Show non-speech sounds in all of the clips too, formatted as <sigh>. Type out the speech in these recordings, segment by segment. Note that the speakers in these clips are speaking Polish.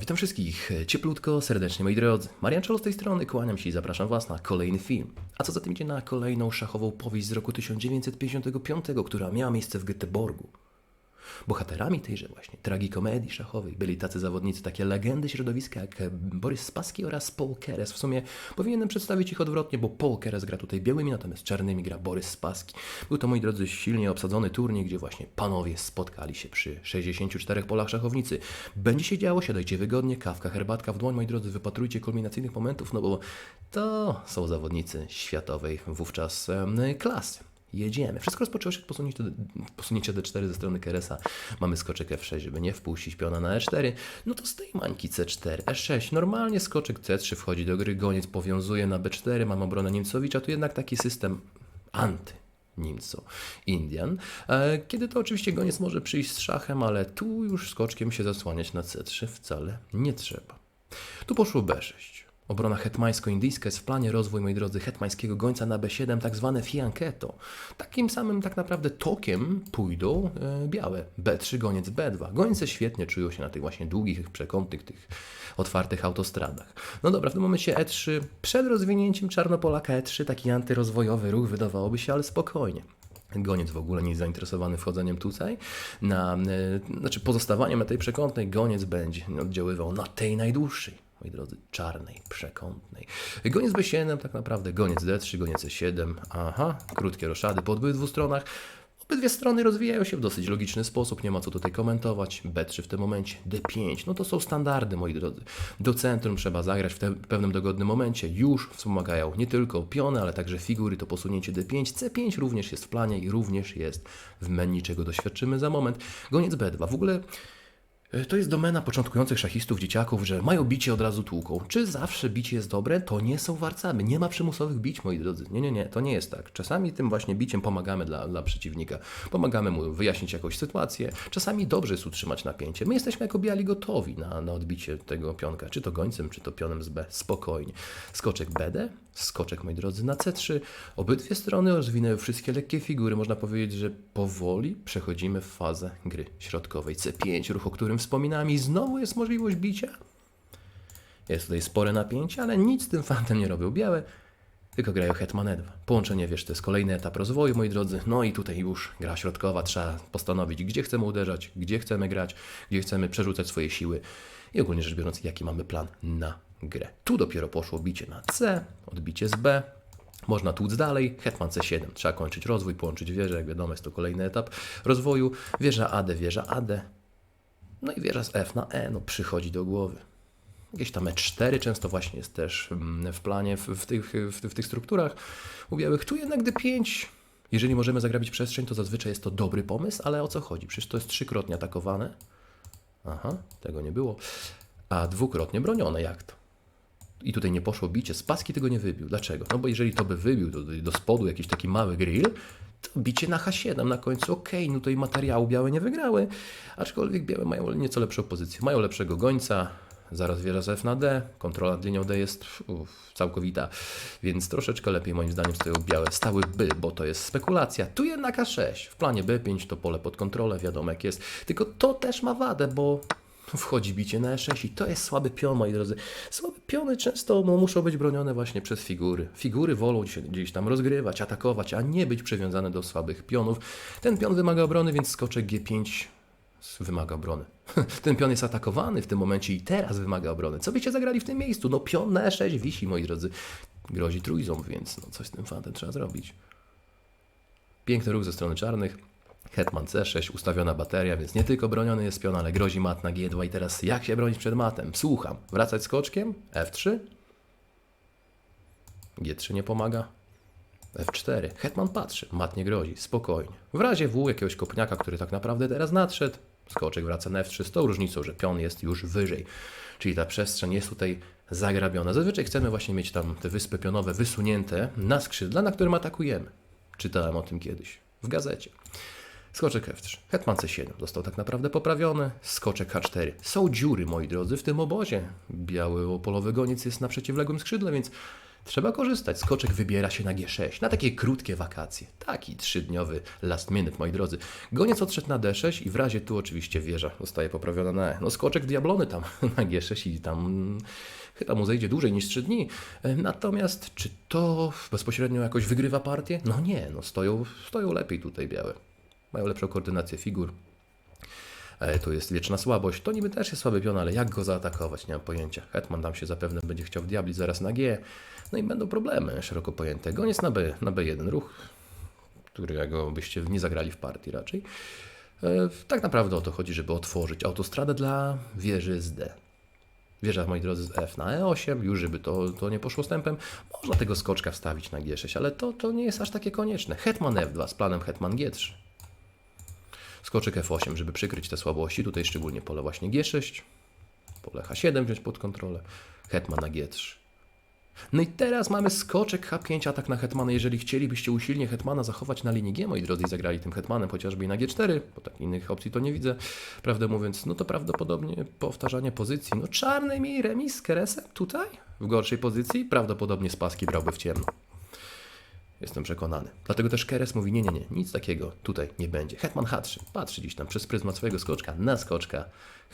Witam wszystkich cieplutko, serdecznie moi drodzy. Marian Czolo z tej strony, kłaniam się i zapraszam Was na kolejny film. A co za tym idzie na kolejną szachową powieść z roku 1955, która miała miejsce w Göteborgu. Bohaterami tejże właśnie tragikomedii szachowej byli tacy zawodnicy, takie legendy środowiska jak Borys Spassky oraz Paul Keres. W sumie powinienem przedstawić ich odwrotnie, bo Paul Keres gra tutaj białymi, natomiast czarnymi gra Borys Spassky. Był to, moi drodzy, silnie obsadzony turniej, gdzie właśnie panowie spotkali się przy 64 polach szachownicy. Będzie się działo, siadajcie wygodnie, kawka, herbatka w dłoń, moi drodzy, wypatrujcie kulminacyjnych momentów, no bo to są zawodnicy światowej wówczas klasy. Jedziemy. Wszystko rozpoczęło się od posunięcia, posunięcia D4 ze strony Keresa. Mamy skoczek F6, żeby nie wpuścić piona na E4. No to z tej mańki C4, E6. Normalnie skoczek C3 wchodzi do gry, goniec powiązuje na B4, mam obronę Niemcowicza. Tu jednak taki system anty. Niemco, Indian. E, Kiedy to oczywiście goniec może przyjść z szachem, ale tu już skoczkiem się zasłaniać na C3 wcale nie trzeba. Tu poszło B6. Obrona hetmańsko-indyjska jest w planie rozwój, moi drodzy, hetmańskiego gońca na B7, tak zwane fianchetto. Takim samym tak naprawdę tokiem pójdą e, białe. B3, goniec B2. Gońce świetnie czują się na tych właśnie długich, przekątnych, tych otwartych autostradach. No dobra, w tym momencie E3, przed rozwinięciem Czarnopolaka E3, taki antyrozwojowy ruch wydawałoby się, ale spokojnie. Goniec w ogóle nie jest zainteresowany wchodzeniem tutaj, na, e, znaczy pozostawaniem na tej przekątnej, goniec będzie oddziaływał na tej najdłuższej moi drodzy, czarnej, przekątnej. Goniec B7, tak naprawdę goniec D3, goniec E7, aha, krótkie roszady po obydwu stronach. Obydwie strony rozwijają się w dosyć logiczny sposób, nie ma co tutaj komentować. B3 w tym momencie, D5, no to są standardy, moi drodzy. Do centrum trzeba zagrać w te, pewnym dogodnym momencie. Już wspomagają nie tylko piony, ale także figury, to posunięcie D5. C5 również jest w planie i również jest w menu, czego doświadczymy za moment. Goniec B2, w ogóle... E, To jest domena początkujących szachistów, dzieciaków, że mają bicie od razu tłuką. Czy zawsze bicie jest dobre? To nie są warcaby. Nie ma przymusowych bić, moi drodzy. Nie, nie, nie, to nie jest tak. Czasami tym właśnie biciem pomagamy dla, dla przeciwnika. Pomagamy mu wyjaśnić jakąś sytuację. Czasami dobrze jest utrzymać napięcie. My jesteśmy jako biali gotowi na, na odbicie tego pionka. Czy to gońcem, czy to pionem z B. Spokojnie. Skoczek BD, skoczek, moi drodzy, na C3. Obydwie strony rozwinęły wszystkie lekkie figury. Można powiedzieć, że powoli przechodzimy w fazę gry środkowej. C5, ruch, o którym wspominałem i znowu jest możliwość bicia. Jest tutaj spore napięcie, ale nic tym fantem nie robią białe, tylko grają Hetman E2. Połączenie, wiesz, to jest kolejny etap rozwoju, moi drodzy. No i tutaj już gra środkowa, trzeba postanowić, gdzie chcemy uderzać, gdzie chcemy grać, gdzie chcemy przerzucać swoje siły i ogólnie rzecz biorąc, jaki mamy plan na grę. Tu dopiero poszło bicie na C, odbicie z B, można tłuc dalej, hetman C7, trzeba kończyć rozwój, połączyć wieże, jak wiadomo jest to kolejny etap rozwoju, wieża AD, wieża AD, no i wieża z F na E, no przychodzi do głowy. Jakieś tam E4 często właśnie jest też mm, w planie, w, w, tych, w, w tych strukturach u białych. Tu jednak D5. Jeżeli możemy zagrabić przestrzeń, to zazwyczaj jest to dobry pomysł, ale o co chodzi? Przecież to jest trzykrotnie atakowane. Aha, tego nie było. A dwukrotnie bronione, jak to? I tutaj nie poszło bicie. Spaski tego nie wybił. Dlaczego? No bo jeżeli to by wybił do, do spodu jakiś taki mały grill, to bicie na H7 na końcu, okej, no to i materiału białe nie wygrały, aczkolwiek białe mają nieco lepszą pozycję. Mają lepszego gońca, zaraz wieża z F na D, kontrola nad linią D jest uff, całkowita, więc troszeczkę lepiej moim zdaniem stoją białe. Stałyby, bo to jest spekulacja. Tu jednak A6, w planie B5 to pole pod kontrolę, wiadomo jak jest, tylko to też ma wadę, bo wchodzi bicie na E6 i to jest słaby pion, moi drodzy. Słabe piony często no, muszą być bronione właśnie przez figury. Figury wolą się gdzieś tam rozgrywać, atakować, a nie być przywiązane do słabych pionów. Ten pion wymaga obrony, więc skoczek G5 wymaga obrony. <laughs> Ten pion jest atakowany w tym momencie i teraz wymaga obrony. Co byście zagrali w tym miejscu? No pion na E6 wisi, moi drodzy. Grozi trójząb, więc no, coś z tym fantem trzeba zrobić. Piękny ruch ze strony czarnych. Hetman C6, ustawiona bateria, więc nie tylko broniony jest pion, ale grozi mat na G2. I teraz jak się bronić przed matem? Słucham. Wracać skoczkiem? F3? G3 nie pomaga. F4. Hetman patrzy, mat nie grozi, spokojnie. W razie W jakiegoś kopniaka, który tak naprawdę teraz nadszedł, skoczek wraca na F3 z tą różnicą, że pion jest już wyżej. Czyli ta przestrzeń jest tutaj zagrabiona. Zazwyczaj chcemy właśnie mieć tam te wyspy pionowe wysunięte na skrzydla, na którym atakujemy. Czytałem o tym kiedyś w gazecie. Skoczek F3. Hetman C7 został tak naprawdę poprawiony. Skoczek H4. Są dziury, moi drodzy, w tym obozie. Biały opolowy goniec jest na przeciwległym skrzydle, więc Trzeba korzystać. Skoczek wybiera się na G6, na takie krótkie wakacje. Taki trzydniowy last minute, moi drodzy. Goniec odszedł na D6 i w razie tu oczywiście wieża zostaje poprawiona na E. No skoczek diablony tam <laughs> na G6 i tam mm, chyba mu zejdzie dłużej niż 3 dni. E, Natomiast czy to bezpośrednio jakoś wygrywa partię? No nie, no stoją, stoją lepiej tutaj białe. Mają lepszą koordynację figur. E, To jest wieczna słabość. To niby też jest słaby pion, ale jak go zaatakować? Nie mam pojęcia. Hetman tam się zapewne będzie chciał wdiablić zaraz na G. No i będą problemy szeroko pojęte. Goniec na B, na B1 ruch, którego byście nie zagrali w partii raczej. E, Tak naprawdę o to chodzi, żeby otworzyć autostradę dla wieży z D. Wieża, moi drodzy, z F na E8, już żeby to, to nie poszło stępem. Można tego skoczka wstawić na G6, ale to, to nie jest aż takie konieczne. Hetman F2 z planem Hetman G3. Skoczek F8, żeby przykryć te słabości. Tutaj szczególnie pole właśnie G6. Pole H7 wziąć pod kontrolę. Hetman na G3. No i teraz mamy skoczek H5, atak na Hetmana. Jeżeli chcielibyście usilnie Hetmana zachować na linii G, moi drodzy, i zagrali tym Hetmanem chociażby i na G4, bo tak innych opcji to nie widzę, prawdę mówiąc, no to prawdopodobnie powtarzanie pozycji. No czarny mi remis z Keresem tutaj, w gorszej pozycji, prawdopodobnie z paski brałby w ciemno. Jestem przekonany. Dlatego też Keres mówi, nie, nie, nie, nic takiego tutaj nie będzie. Hetman H3, patrzy gdzieś tam przez pryzmat swojego skoczka na skoczka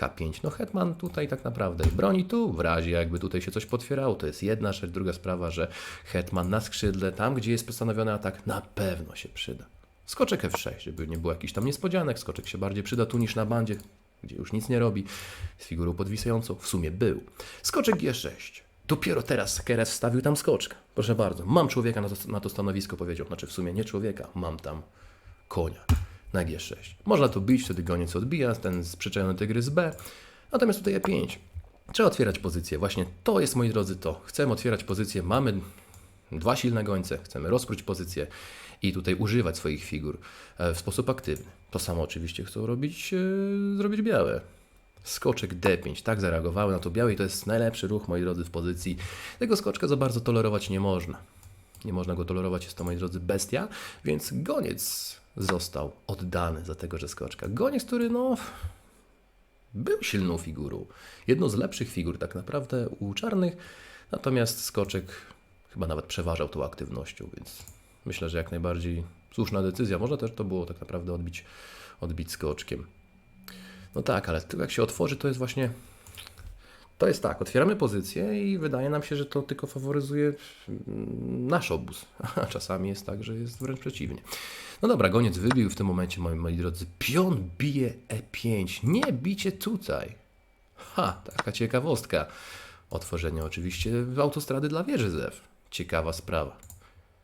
H5. No Hetman tutaj tak naprawdę broni tu, w razie jakby tutaj się coś potwierało, to jest jedna rzecz. Druga sprawa, że Hetman na skrzydle, tam gdzie jest postanowiony atak, na pewno się przyda. Skoczek F6, żeby nie było jakichś tam niespodzianek, skoczek się bardziej przyda tu niż na bandzie, gdzie już nic nie robi, z figurą podwisającą, w sumie był. Skoczek G6. Dopiero teraz Keres wstawił tam skoczka. Proszę bardzo, mam człowieka na to, na to stanowisko, powiedział. Znaczy w sumie nie człowieka, mam tam konia na G6. Można tu bić, wtedy goniec odbija, ten przyczajony tygrys B. Natomiast tutaj E5. Trzeba otwierać pozycję. Właśnie to jest, moi drodzy, to. Chcemy otwierać pozycję, mamy dwa silne gońce, chcemy rozkróć pozycję i tutaj używać swoich figur e, w sposób aktywny. To samo oczywiście chcą robić, e, zrobić białe. Skoczek D5, tak zareagowały na to białe i to jest najlepszy ruch, moi drodzy, w pozycji. Tego skoczka za bardzo tolerować nie można. Nie można go tolerować, jest to, moi drodzy, bestia, więc goniec został oddany za tegoże skoczka. Goniec, który no był silną figurą. Jedną z lepszych figur tak naprawdę u czarnych, natomiast skoczek chyba nawet przeważał tą aktywnością, więc myślę, że jak najbardziej słuszna decyzja. Można też to było tak naprawdę odbić, odbić skoczkiem. No tak, ale to jak się otworzy, to jest właśnie. To jest tak, otwieramy pozycję i wydaje nam się, że to tylko faworyzuje mm, nasz obóz. <laughs> A czasami jest tak, że jest wręcz przeciwnie. No dobra, goniec wybił w tym momencie, moi, moi drodzy. Pion bije E5. Nie bicie tutaj. Ha, taka ciekawostka. Otworzenie oczywiście autostrady dla wieży ZEW. Ciekawa sprawa.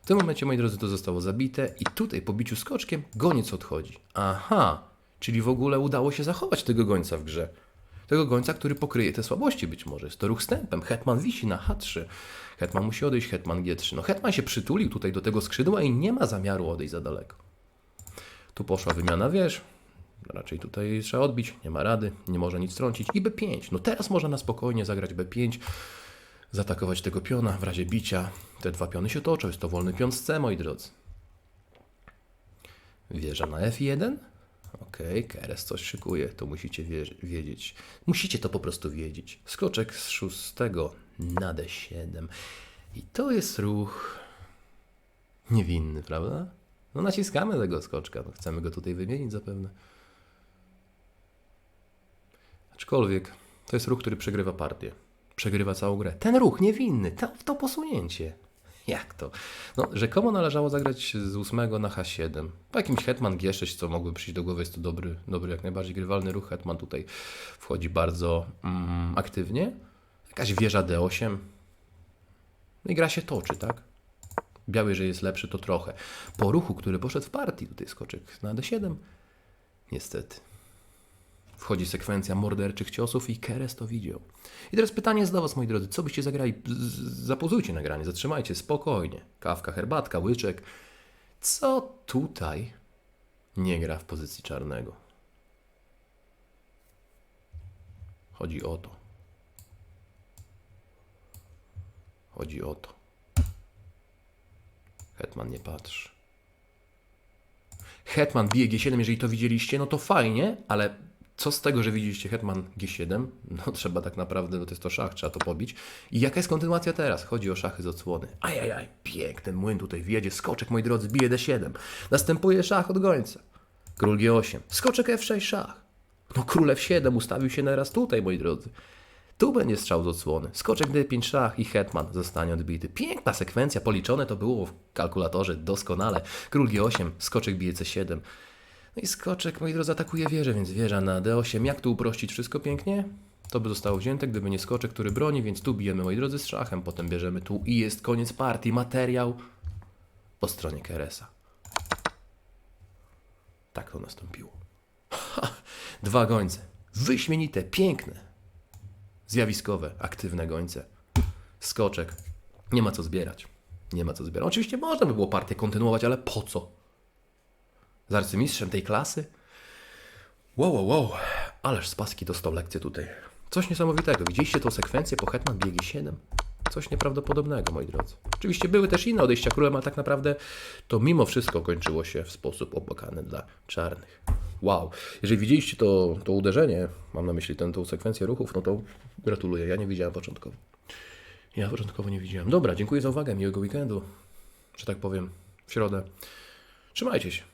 W tym momencie, moi drodzy, to zostało zabite i tutaj po biciu skoczkiem goniec odchodzi. Aha, czyli w ogóle udało się zachować tego gońca w grze. Tego gońca, który pokryje te słabości być może. Jest to ruch stępem. Hetman wisi na H3. Hetman musi odejść, Hetman G3. No Hetman się przytulił tutaj do tego skrzydła i nie ma zamiaru odejść za daleko. Tu poszła wymiana wież. Raczej tutaj trzeba odbić, nie ma rady, nie może nic trącić. I B5. No teraz można na spokojnie zagrać B5, zaatakować tego piona w razie bicia. Te dwa piony się toczą, jest to wolny pion z C, moi drodzy. Wieża na F1. Okej, Keres coś szykuje, to musicie wie- wiedzieć. Musicie to po prostu wiedzieć. Skoczek z szóstego na D7. I to jest ruch niewinny, prawda? No naciskamy tego skoczka, no chcemy go tutaj wymienić zapewne. Aczkolwiek to jest ruch, który przegrywa partię. Przegrywa całą grę. Ten ruch niewinny, to, to posunięcie. Jak to? No, rzekomo należało zagrać z 8 na H7. Po jakimś Hetman G6, co mogły przyjść do głowy, jest to dobry, dobry jak najbardziej grywalny ruch. Hetman tutaj wchodzi bardzo mm, aktywnie. Jakaś wieża D8. No i gra się toczy, tak? Biały, że jest lepszy, to trochę. Po ruchu, który poszedł w partii, tutaj skoczek na D7. Niestety. Wchodzi sekwencja morderczych ciosów i Keres to widział. I teraz pytanie jest do Was, moi drodzy, co byście zagrali? Zapozujcie nagranie, zatrzymajcie, spokojnie. Kawka, herbatka, łyczek. Co tutaj nie gra w pozycji czarnego? Chodzi o to. Chodzi o to. Hetman nie patrzy. Hetman bije G7, jeżeli to widzieliście, no to fajnie, ale Co z tego, że widzieliście Hetman G7? No <laughs> trzeba tak naprawdę, bo to jest to szach, trzeba to pobić. I jaka jest kontynuacja teraz? Chodzi o szachy z odsłony. Ajajaj, piękny młyn tutaj wjedzie, skoczek, moi drodzy, bije D7. Następuje szach od gońca. Król G8, skoczek F6, szach. No król F7 ustawił się teraz tutaj, moi drodzy. Tu będzie strzał z odsłony. Skoczek D5 szach i hetman zostanie odbity. Piękna sekwencja, policzone to było w kalkulatorze doskonale. Król G8, skoczek bije C7. No i skoczek, moi drodzy, atakuje wieżę, więc wieża na D8. Jak tu uprościć wszystko pięknie? To by zostało wzięte, gdyby nie skoczek, który broni, więc tu bijemy, moi drodzy, z szachem. Potem bierzemy tu i jest koniec partii. Materiał po stronie Keresa. Tak to nastąpiło. Dwa gońce. Wyśmienite, piękne, zjawiskowe, aktywne gońce. Skoczek. Nie ma co zbierać. Nie ma co zbierać. Oczywiście można by było partię kontynuować, ale po co? Z arcymistrzem tej klasy? Wow, wow, wow. Ależ z paski dostał lekcję tutaj. Coś niesamowitego. Widzieliście tą sekwencję po Hetman biegi 7? Coś nieprawdopodobnego, moi drodzy. Oczywiście były też inne odejścia królem, ale tak naprawdę to mimo wszystko kończyło się w sposób opłakany dla czarnych. Wow. Jeżeli widzieliście to, to uderzenie, mam na myśli tę, sekwencję ruchów, no to gratuluję. Ja nie widziałem początkowo. Ja początkowo nie widziałem. Dobra, dziękuję za uwagę. Miłego weekendu. Że tak powiem, w środę. Trzymajcie się.